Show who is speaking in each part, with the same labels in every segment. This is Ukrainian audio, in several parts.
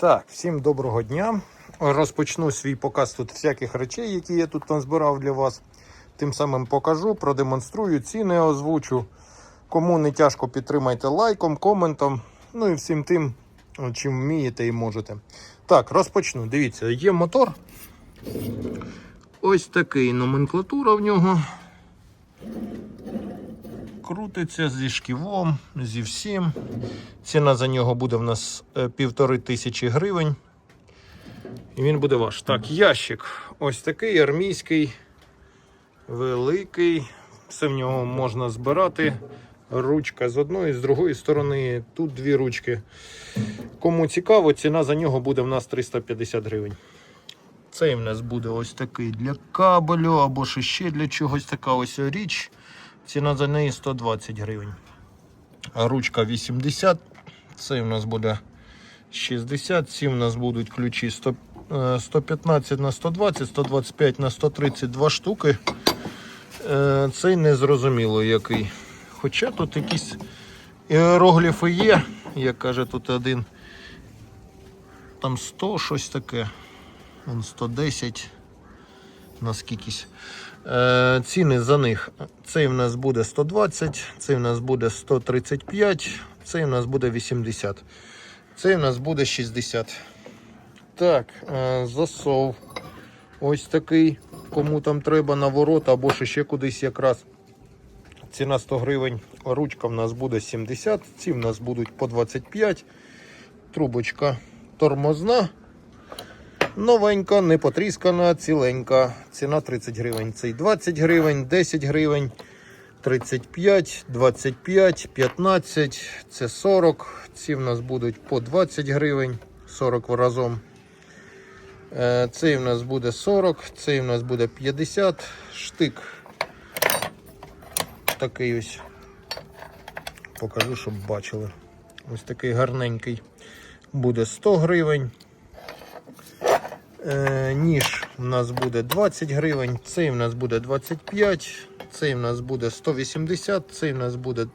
Speaker 1: Так, всім доброго дня. Розпочну свій показ тут всяких речей, які я тут назбирав для вас. Тим самим покажу, продемонструю, ціни озвучу. Кому не тяжко, підтримайте лайком, коментом. Ну і всім тим, чим вмієте і можете. Так, розпочну. Дивіться, є мотор. Ось такий номенклатура в нього. Крутиться зі шківом, зі всім. Ціна за нього буде в нас е, півтори тисячі гривень. І він буде ваш. Так, ящик. Ось такий армійський, великий. Все в нього можна збирати. Ручка з одної, з другої сторони. Тут дві ручки. Кому цікаво, ціна за нього буде в нас 350 гривень. Цей в нас буде ось такий для кабелю або ще для чогось така ось річ. Ціна за неї 120 гривень. А ручка 80. Цей у нас буде 60. Ці у нас будуть ключі 100, е, 115 на 120, 125 на 132 штуки. Е, Цей незрозуміло який. Хоча тут якісь іерогліфи є, як каже тут один. Там 100 щось таке. Вон 110 скількись. Е, ціни за них. Цей в нас буде 120, цей в нас буде 135, цей в нас буде 80. Цей в нас буде 60. Так, е, засов. Ось такий. Кому там треба на ворота або ще кудись якраз. Ціна 100 гривень. Ручка в нас буде 70, ці в нас будуть по 25. Трубочка тормозна. Новенька, не потріскана, ціленька. Ціна 30 гривень. Цей 20 гривень, 10 гривень, 35, 25, 15, це 40. Ці в нас будуть по 20 гривень, 40 разом. Е, Цей в нас буде 40, цей в нас буде 50 штик. Такий ось. Покажу, щоб бачили. Ось такий гарненький. Буде 100 гривень. Е, ніж у нас буде 20 гривень, цей у нас буде 25, цей у нас буде 180, цей у нас буде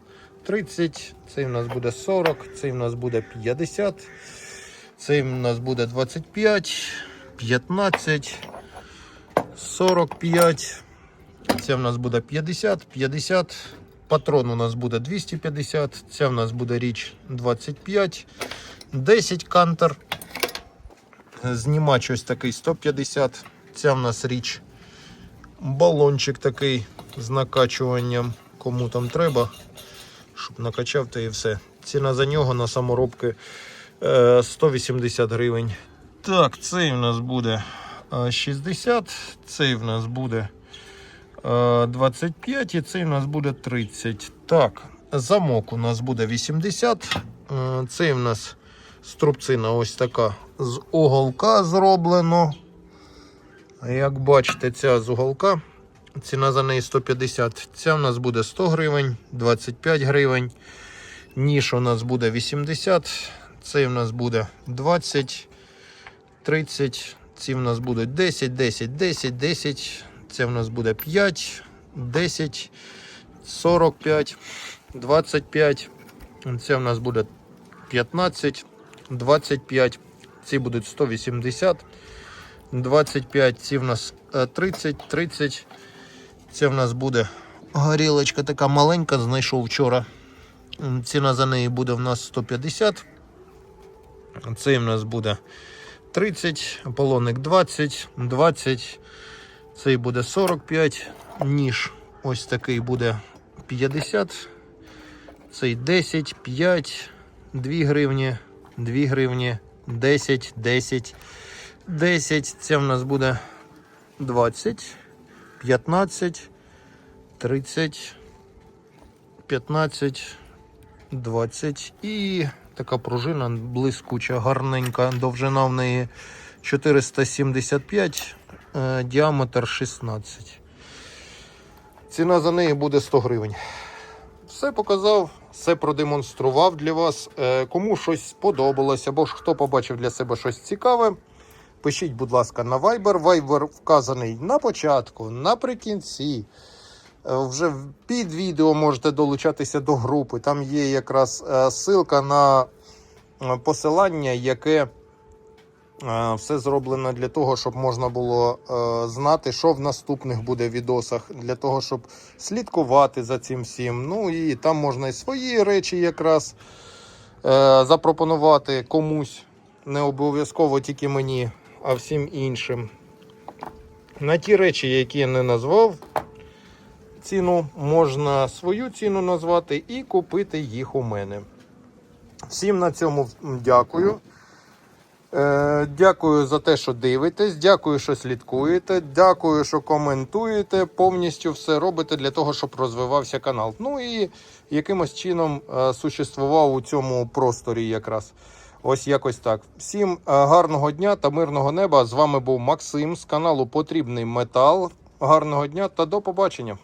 Speaker 1: 30, цей у нас буде 40, цей у нас буде 50, цей у нас буде 25, 15, 45, це у нас буде 50, 50. Патрон у нас буде 250, ця у нас буде річ 25, 10 кантер. Знімач ось такий 150. Ця в нас річ. Балончик такий з накачуванням. Кому там треба, щоб накачав, то і все. Ціна за нього на саморобки е, 180 гривень. Так, цей в нас буде е, 60, цей в нас буде е, 25 і цей в нас буде 30. Так, замок у нас буде 80. Е, Цей в нас струбцина ось така з уголка зроблено. Як бачите, ця з уголка. Ціна за неї 150. Ця у нас буде 100 гривень, 25 гривень. Ніж у нас буде 80. Цей у нас буде 20, 30. Ці в нас будуть 10, 10, 10, 10. Це в нас буде 5, 10, 45, 25. Це в нас буде 15, 25. Ці будуть 180. 25. Ці в нас е, 30, 30. Це в нас буде горілочка така маленька, знайшов вчора. Ціна за неї буде в нас 150. Цей в нас буде 30, полоник 20, 20. Цей буде 45. Ніж ось такий буде 50. Цей 10, 5, 2 гривні, 2 гривні, 10, 10, 10. Це в нас буде 20, 15, 30, 15, 20 і така пружина блискуча, гарненька. Довжина в неї 475, е, діаметр 16. Ціна за неї буде 100 гривень. Все показав, все продемонстрував для вас. Е, Кому щось сподобалось, або ж хто побачив для себе щось цікаве, пишіть, будь ласка, на Viber. Viber вказаний на початку, наприкінці. Е, Вже під відео можете долучатися до групи. Там є якраз е, ссылка на посилання, яке Все зроблено для того, щоб можна було е, знати, що в наступних буде відосах, для того, щоб слідкувати за цим всім. Ну і там можна і свої речі якраз е, запропонувати комусь, не обов'язково тільки мені, а всім іншим. На ті речі, які я не назвав, ціну можна свою ціну назвати і купити їх у мене. Всім на цьому дякую. Е, Дякую за те, що дивитесь. Дякую, що слідкуєте. Дякую, що коментуєте. Повністю все робите для того, щоб розвивався канал. Ну і якимось чином е, существував у цьому просторі якраз. Ось якось так. Всім е, гарного дня та мирного неба. З вами був Максим з каналу Потрібний Метал. Гарного дня та до побачення.